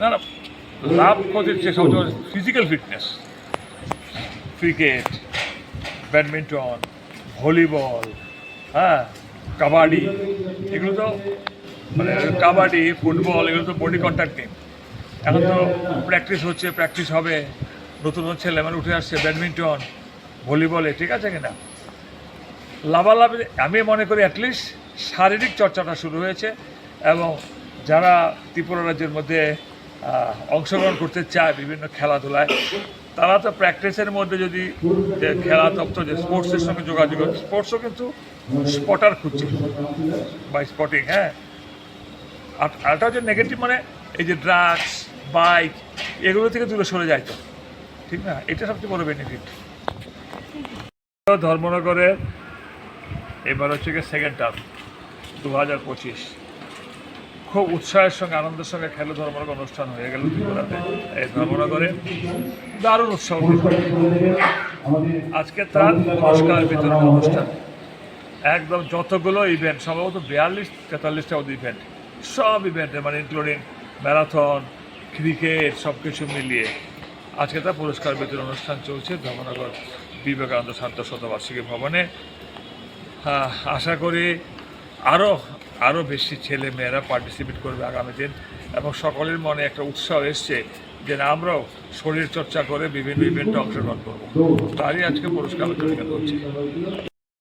না না, লাভ ক্ষতির যে সবচেয়ে physical fitness cricket badminton volleyball হ্যাঁ কাবাডি, এগুলো তো মানে কাবাডি, ফুটবল, এগুলো তো বডি কন্ট্যাক্ট গেম এখন তো প্র্যাকটিস হচ্ছে প্র্যাকটিস হবে। নতুন নতুন ছেলে মানে উঠে আসছে ব্যাডমিন্টন ভলিবলে ঠিক আছে কিনা? লাভালাভ আমি মনে করি অ্যাটলিস্ট শারীরিক চর্চাটা শুরু হয়েছে এবং যারা ত্রিপুরা রাজ্যের মধ্যে অংশগ্রহণ করতে চায় বিভিন্ন খেলাধুলায়, তারা তো প্র্যাকটিসের মধ্যে যদি যে খেলা তত্ত্ব যে স্পোর্টসের সঙ্গে যোগাযোগ স্পোর্টসও কিন্তু স্পটার খুঁজছে বা স্পটিং হ্যাঁ? আর আরেকটা হচ্ছে নেগেটিভ মানে এই যে ড্রাগস বাইক এগুলো থেকে দূরে সরে যায় তো, ঠিক না? এটা সবচেয়ে বড় বেনিফিট ধর্মনগরের, এবার হচ্ছে গিয়ে সেকেন্ড টার্ম দু হাজার পঁচিশ। খুব উৎসাহের সঙ্গে আনন্দের সঙ্গে খেলো ধর্মনগর অনুষ্ঠান হয়ে গেল ত্রিপুরাতে। এই ধর্মনগরে দারুণ উৎসব আজকে তার পুরস্কার বিতরণ অনুষ্ঠান। একদম যতগুলো ইভেন্ট সম্ভবত বিয়াল্লিশ, তেতাল্লিশটা ইভেন্ট সব ইভেন্টে মানে ইনক্লুডিং ম্যারাথন ক্রিকেট সব কিছু মিলিয়ে আজকে তার পুরস্কার বিতরণ অনুষ্ঠান চলছে ধর্মনগর বিবেকানন্দ শান্ত শতবার্ষিকী ভবনে। আশা করি আরও আরও বেশি ছেলে মেয়েরা পার্টিসিপেট করবে আগামী দিন এবং সকলের মনে একটা উৎসাহ এসছে যে না, আমরাও শরীর চর্চা করে বিভিন্ন ইভেন্টে অংশগ্রহণ করব। তারই আজকে পুরস্কার করছি।